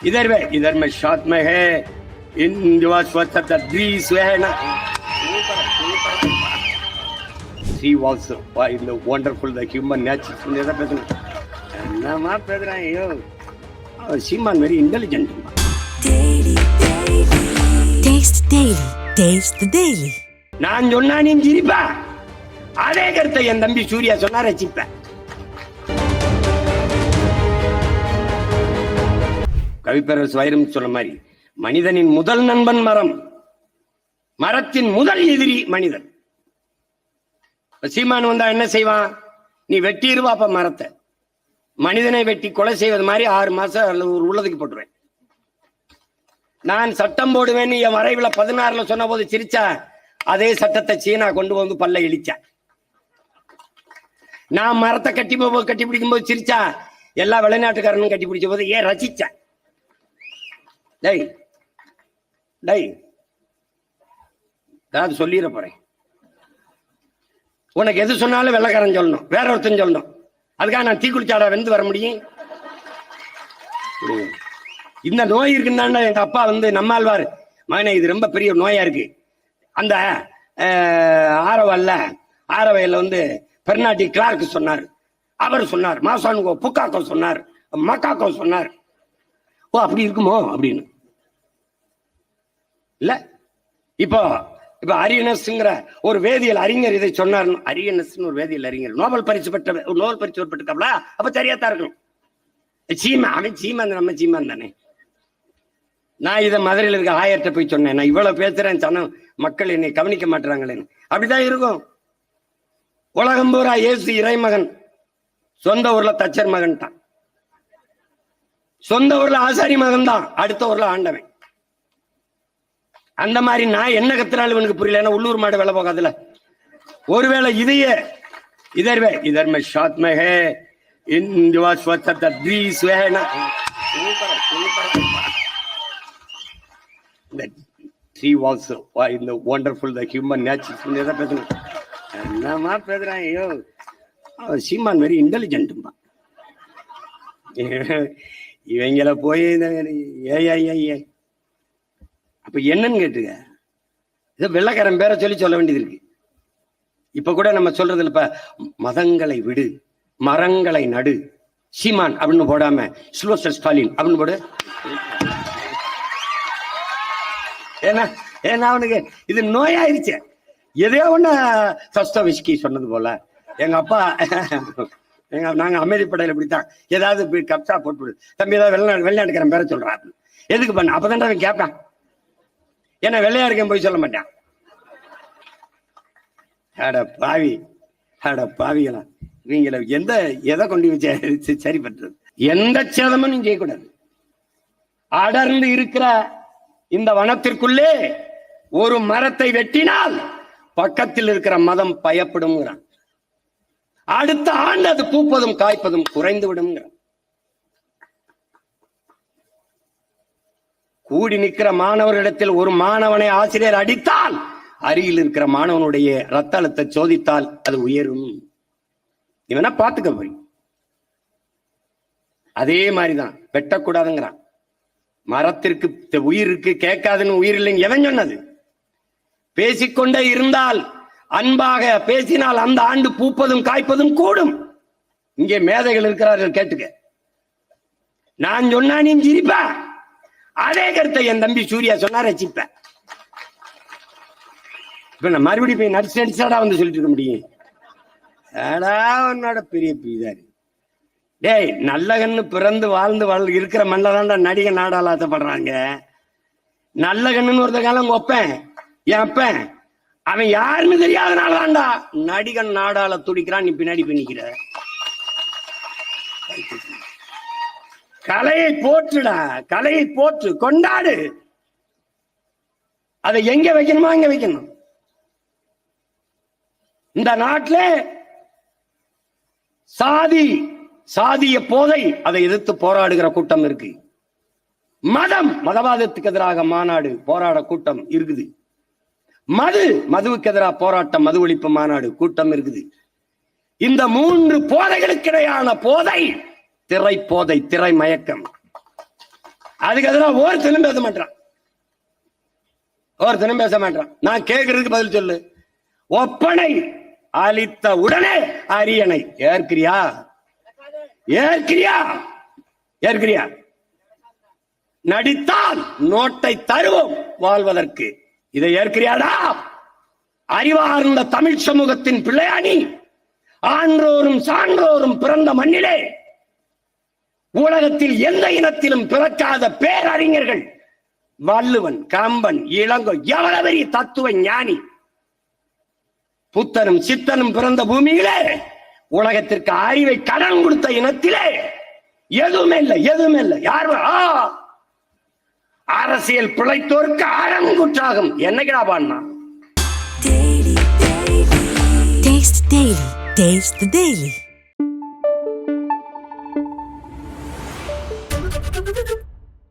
इधर में इधर में शॉट में है इन जो स्वच्छता ग्रीस है ना சி வால்ஸ் இந்த ஒண்டர்ஃபுல் த ஹியூமன் நேச்சர் எதாவது பேசணும் என்னம்மா பேசுகிறேன் ஐயோ அவன் Seeman very intelligent Taste Daily. Taste the Daily. நான் சொன்னா நீ சிரிப்பா அதே கருத்தை என் தம்பி சூர்யா சொன்னா ரசிப்பேன் கவிப்பேரரசு வைரம் சொன்ன மாதிரி மனிதனின் முதல் நண்பன் மரம். மரத்தின் முதல் எதிரி மனிதன். சீமான் வந்தா என்ன செய்வான்? நீ வெட்டிடுவா அப்ப மரத்தை. மனிதனை வெட்டி கொலை செய்வது மாதிரி ஆறு மாசம் அல்லது ஒரு உள்ளதுக்கு போட்டுருவேன். நான் சட்டம் போடுவேன்னு என் வரைவில் பதினாறுல சொன்ன போது சிரிச்சா அதே சட்டத்தை சீனா கொண்டு வந்து பல்ல இழிச்சா. நான் மரத்தை கட்டி போ- கட்டி பிடிக்கும் போது சிரிச்சா எல்லா வெளிநாட்டுக்காரனும் கட்டி பிடிச்ச போது ஏன் ரசிச்சேன் டேய் டேய் நான் சொல்லிட போறேன். உனக்கு எது சொன்னாலும் வெள்ளக்காரன் சொல்லணும். வேற ஒருத்தன் சொல்லணும். அதுக்காக நான் தீக்குளிச்சாடா வெந்து வர முடியும்? இந்த நோய் இருக்குன்னா எங்க அப்பா வந்து நம்மாழ்வார். மகனே இது ரொம்ப பெரிய நோயா இருக்கு. அந்த ஆரவல்ல ஆரவையில வந்து பெர்னாட்டி கிளார்க் சொன்னார். அவர் சொன்னார். மாசானுகோ புக்காக்கோ சொன்னார். மக்காக்கோ சொன்னார். ஓ அப்படி இருக்குமோ? அப்படின்னு. இல்ல. இப்போ இப்ப அரியனஸ்ங்கிற ஒரு வேதியியல் அறிஞர் இதை சொன்னார். அரியனஸ்னு ஒரு வேதியியல் அறிஞர். நோபல் பரிசு பெற்ற நோபல் பரிசு பெற்றிருக்காப்ல? அப்ப சரியாத்தான் இருக்கணும். சீமா அவன் சீமான் நம்ம சீமான் தானே. நான் இதை மதுரையில் இருக்க ஆயர்கிட்ட போய் சொன்னேன். நான் இவ்வளவு பேசுறேன் சனம் மக்கள் என்னை கவனிக்க மாட்டுறாங்களேன்னு. அப்படிதான் இருக்கும். உலகம் பூரா இயேசு இறைமகன். சொந்த ஊர்ல தச்சர் மகன் தான் சொந்த ஊர்ல ஆசாரி மகன் தான் அடுத்த ஊர்ல ஆண்டவன். அந்த மாதிரி நான் என்ன கத்தினாலும் இவனுக்கு புரியல. ஏன்னா உள்ளூர் மாடு வேலை போகாதுல ஒருவேளை இதையே இதர்வே இதர்மே ஷாத்மஹே இந்துவா ஸ்வத்த தத்ரீஸ் வேணா இந்த ட்ரீ வாஸ் இந்த ஒண்டர்ஃபுல் த ஹியூமன் நேச்சர் எதை பேசுறேன் என்னமா பேசுறான் ஐயோ சீமான் வெரி இன்டெலிஜென்ட்டுமா இவங்கள போய் ஏஐ ஐயா அப்ப என்னன்னு கேட்டுங்க இதை வெள்ளக்காரன் பேரை சொல்லி சொல்ல வேண்டியது இருக்கு. இப்ப கூட நம்ம சொல்றது இல்ல, இப்ப மதங்களை விடு மரங்களை நடு சீமான் அப்படின்னு போடாம சில்வஸ்டர் ஸ்டாலின் அப்படின்னு போடு. ஏன்னா ஏன்னா அவனுக்கு இது நோயாயிருச்சு. எதையோ ஒண்ணு சஸ்தவிஸ்கி சொன்னது போல. எங்க அப்பா எங்க நாங்க அமைதிப்படையில இப்படித்தான். ஏதாவது கப்சா போட்டு விடு. தம்பி ஏதாவது வெளிநாடு வெளிநாட்டுக்காரன் பேர சொல்றான். எதுக்கு பண்ண? அப்பதான் அவன் கேட்பான் ஏன்னா வெள்ளையா இருக்கேன் போய் சொல்ல மாட்டான். அட பாவி அட பாவிகளா. நீங்கள எந்த எதை கொண்டு வச்சு சரி பண்றது எந்த சேதமும் நீ செய்யக்கூடாது. அடர்ந்து இருக்கிற இந்த வனத்திற்குள்ளே ஒரு மரத்தை வெட்டினால் பக்கத்தில் இருக்கிற மதம் பயப்படும்ங்கிறான். அடுத்த ஆண்டு அது பூப்பதும் காய்ப்பதும் குறைந்து விடும் கூடி நிற்கிற மாணவர்களிடத்தில் ஒரு மாணவனை ஆசிரியர் அடித்தால் அருகில் இருக்கிற மாணவனுடைய ரத்த அழுத்த சோதித்தால் அது உயரும். இவனா பாத்துக்க போய் அதே மாதிரிதான் வெட்டக்கூடாதுங்கிறான். மரத்திற்கு உயிர் இருக்கு கேட்காதுன்னு உயிர் இல்லைன்னு எவன் சொன்னது? பேசிக்கொண்டே இருந்தால் அன்பாக பேசினால் அந்த ஆண்டு பூப்பதும் காய்ப்பதும் கூடும். இங்கே மேதைகள் இருக்கிறார்கள் கேட்டுக்க. நான் சொன்னா நீ சிரிப்பா? அதே கருத்தை என் தம்பி சூர்யா சொன்னா ரசிப்பேன் இப்ப நான் மறுபடியும் போய் நடிச்சு நடிச்சாடா வந்து சொல்லிட்டு இருக்க முடியும். ஏடா உன்னோட பெரிய பீதாரி. டேய் நல்லகன்னு பிறந்து வாழ்ந்து வாழ் இருக்கிற மண்ணில் தான்டா நடிகை நாடால ஆசைப்படுறாங்க. நல்லகன்னு ஒருத்த காலம் ஒப்பேன் என் அப்பன். அவன் யாருன்னு தெரியாதனால தான்டா நடிகன் நாடால துடிக்கிறான் நீ பின்னாடி பண்ணிக்கிற கலையை போற்றுடா கலையை போற்று கொண்டாடு. அதை எங்க வைக்கணுமா அங்க வைக்கணும். இந்த நாட்டில் சாதி சாதிய போதை அதை எதிர்த்து போராடுகிற கூட்டம் இருக்கு. மதம் மதவாதத்துக்கு எதிராக மாநாடு போராட கூட்டம் இருக்குது. மது மதுவுக்கு எதிராக போராட்டம் மது ஒழிப்பு மாநாடு கூட்டம் இருக்குது. இந்த மூன்று போதைகளுக்கிடையான போதை திரை போதை திரை மயக்கம். அதுக்கு எதிராக ஒருத்தனும் பேச மாட்டான் ஒருத்தனும் பேச மாட்டான் நான் கேட்கறதுக்கு பதில் சொல்லு. ஒப்பனை அளித்த உடனே அரியணை. ஏற்கிறியா? ஏற்கிறியா? ஏற்கிறியா? நடித்தால் நோட்டை தருவோம் வாழ்வதற்கு. இதை ஏற்கிறியாடா? அறிவார்ந்த தமிழ் சமூகத்தின் பிள்ளையாணி ஆன்றோரும் சான்றோரும் பிறந்த மண்ணிலே உலகத்தில் எந்த இனத்திலும் பிறக்காத பேரறிஞர்கள்? வள்ளுவன் கம்பன் இளங்கோ எவ்வளவு பெரிய தத்துவ ஞானி? புத்தனும் சித்தனும் பிறந்த பூமியிலே உலகத்திற்கு அறிவை கடன் கொடுத்த இனத்திலே எதுவுமே இல்லை எதுவுமே இல்லை. யார் அரசியல் பிழைத்தோருக்கு ஆழங்குற்றாகும் என்னைக்கடா பாடினா? டெய்லி